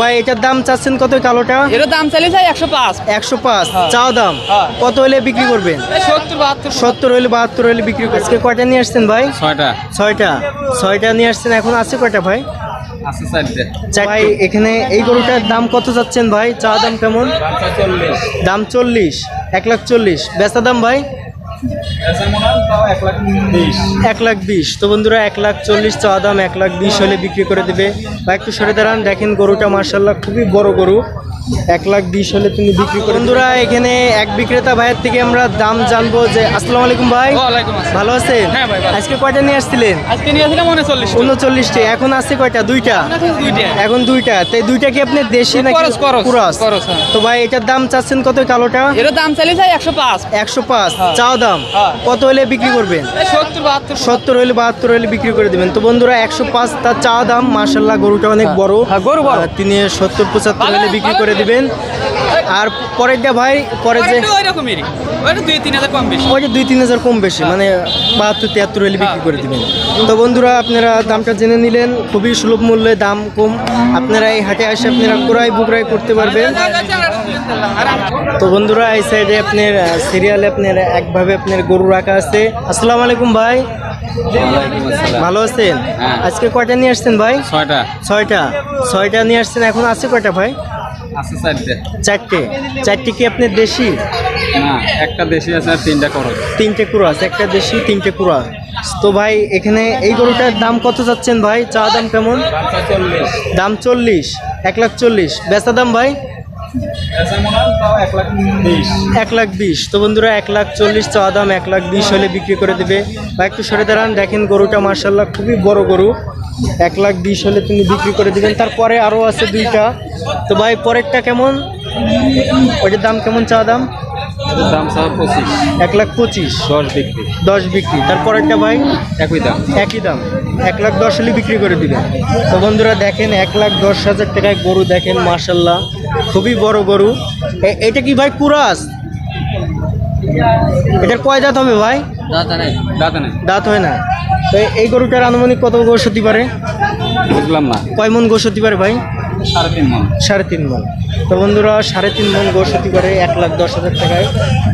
ভাই এটার দাম চাচ্ছেন কত কালোটা? এর দাম চাইলে চাই একশো পাঁচ। একশো পাঁচ। হ্যাঁ। চাও দাম? হ্যাঁ। কত হলে বিক্রি করবেন? সত্তর হলে বাহাত্তর হলে বিক্রি করবেন। আজকে কয়টা নিয়ে আসছেন ভাই? ছয়টা। ছয়টা। ছয়টা নিয়ে আসছেন এখন আছে কয়টা ভাই? ভাই এখানে এই গরুটার দাম কত যাচ্ছেন ভাই? চা দাম কেমন? দাম চল্লিশ এক লাখ চল্লিশ। বেচা দাম ভাই? এক লাখ বিশ। তো বন্ধুরা, এক লাখ চল্লিশ, চা দাম এক লাখ বিশ হলে বিক্রি করে দেবে। বা একটু সরে দাঁড়ান, দেখেন গরুটা মার্শাল্লাহ খুবই বড় গরু। এক লাখ বিশ হলে তুমি বিক্রি করে বন্ধুরা এখানে এক বিক্রেতা ভাইয়ের থেকে আমরা দাম জানব যে আসসালামু আলাইকুম ভাই। ভালো আছেন? হ্যাঁ। আজকে কয়টা নিয়ে আসছিলেন? আজকে নিয়েছিলাম উনচল্লিশ উনচল্লিশটি। এখন আছে কয়টা? দুইটা? এখন দুইটা। তো দুইটা কি আপনি দেশি নাকি করস, হ্যাঁ। তো ভাই এটার দাম চাচ্ছেন কত কালোটা? এর দাম চাইলে চাই একশো পাঁচ। একশো পাঁচ। হ্যাঁ। চাও দাম। কত হলে বিক্রি করবেন? সত্তর হলে বাহাত্তর হলে বিক্রি করে দেবেন। তো বন্ধুরা একশো পাঁচ তার চা দাম। মার্শাল্লাহ গরুটা অনেক বড়। গরু তিনি সত্তর পঁচাত্তর হলে বিক্রি ভালো। করে দিবেন। আর পরের পরেরটা ভাই পরে যে ওই ওইটা দুই তিন হাজার কম বেশি। ওই যে দুই তিন হাজার কম বেশি মানে বাহাত্তর তিয়াত্তর হলে বিক্রি করে দিবেন। তো বন্ধুরা আপনারা দামটা জেনে নিলেন খুবই সুলভ মূল্যে দাম কম। আপনারা এই হাটে আসে আপনারা ক্রয় বুকরাই করতে পারবেন। তো বন্ধুরা এই সাইডে আপনার সিরিয়ালে আপনার একভাবে আপনার গরু রাখা আছে। আসসালামু আলাইকুম ভাই। ভালো আছেন? হ্যাঁ। আজকে কয়টা নিয়ে আসছেন ভাই? ছয়টা। ছয়টা। ছয়টা নিয়ে আসছেন এখন আছে কয়টা ভাই? আছে চারটে। চারটে? চারটে কি আপনার দেশি? না একটা দেশি আছে আর তিনটা খরচ তিনটে কুরাস একটা দেশি তিনটে কুরাস তো ভাই এখানে এই গরুটার দাম কত যাচ্ছেন ভাই? চা দাম কেমন? দাম চল্লিশ এক লাখ চল্লিশ। বেচা দাম ভাই? এক লাখ বিশ। এক লাখ বিশ তো বন্ধুরা এক লাখ চল্লিশ চা দাম এক লাখ বিশ হলে বিক্রি করে দেবে। বা একটু সরে দাঁড়ান দেখেন গরুটা মার্শাল্লাহ খুবই বড় গরু। এক লাখ বিশ হলে তুমি বিক্রি করে দিবেন। তারপরে আরও আছে দুইটা। তো ভাই পরেরটা কেমন? ওইটার দাম কেমন চা দাম? দাম সব পঁচিশ। এক লাখ পঁচিশ। দশ বিক্রি। দশ বিক্রি। তারপরেরটা ভাই? একই দাম। একই দাম। এক লাখ দশ হলে বিক্রি করে দিবেন। তো বন্ধুরা দেখেন এক লাখ দশ হাজার টাকায় গরু দেখেন মার্শাল্লাহ খুবই বড় গরু। এটা কি ভাই কুরাস? এটার কয় দাঁত হবে ভাই? নেই। দাদা দাঁত হয় না। তো এই গরুটার আনুমানিক কত গোস হতে পারে? বুঝলাম না। কয় মন গোস হতে পারে ভাই? সাড়ে তিন মন। সাড়ে তিন মন। তো বন্ধুরা সাড়ে তিন মন গোস হতে পারে এক লাখ দশ হাজার টাকায়।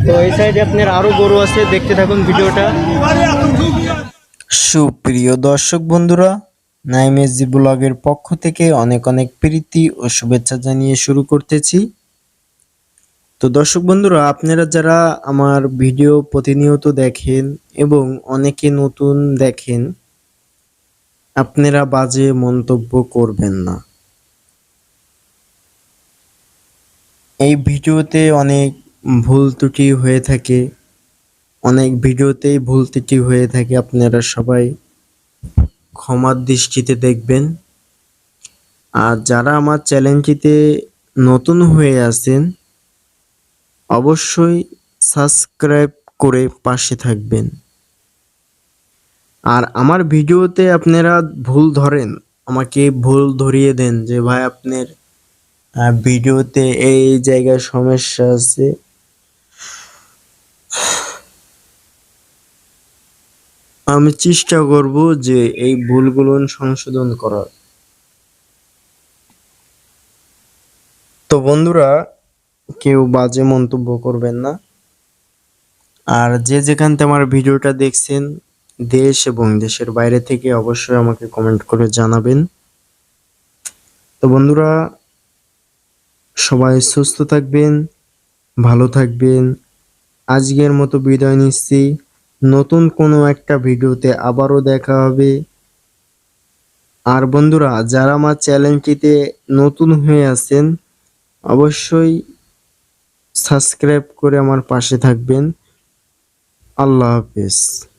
তো এই সাইডে আপনার আরও গরু আছে দেখতে থাকুন ভিডিওটা। সুপ্রিয় দর্শক বন্ধুরা নাইমেজি ব্লগের পক্ষ থেকে অনেক অনেক প্রীতি ও শুভেচ্ছা জানিয়ে শুরু করতেছি। তো দর্শক বন্ধুরা, আপনারা যারা আমার ভিডিও প্রতিনিয়ত দেখেন এবং অনেকে নতুন দেখেন, আপনারা বাজে মন্তব্য করবেন না। এই ভিডিওতে অনেক ভুল ত্রুটি হয়ে থাকে, অনেক ভিডিওতেই ভুল ত্রুটি হয়ে থাকে, আপনারা সবাই ক্ষমার দৃষ্টিতে দেখবেন। আর যারা আমার চ্যানেলটিতে নতুন হয়ে আছেন অবশ্যই সাবস্ক্রাইব করে পাশে থাকবেন। আর আমার ভিডিওতে আপনারা ভুল ধরেন, আমাকে ভুল ধরিয়ে দেন যে, ভাই, আপনার ভিডিওতে এই জায়গায় সমস্যা আছে। আমি চেষ্টা করব যে এই ভুলগুলো সংশোধন করার। তো বন্ধুরা কেউ বাজে মন্তব্য করবেন না। আর যে যেখান থেকে আমার ভিডিওটা দেখছেন, দেশ এবং দেশের বাইরে থেকে অবশ্যই আমাকে কমেন্ট করে জানাবেন। তো বন্ধুরা, সবাই সুস্থ থাকবেন, ভালো থাকবেন। আজকের মতো বিদায় নিচ্ছি। নতুন কোনো একটা ভিডিওতে আবারও দেখা হবে। আর বন্ধুরা, যারা আমার চ্যানেলটিতে নতুন হয়ে আছেন, অবশ্যই সাবস্ক্রাইব করে আমার পাশে থাকবেন। আল্লাহ হাফেজ।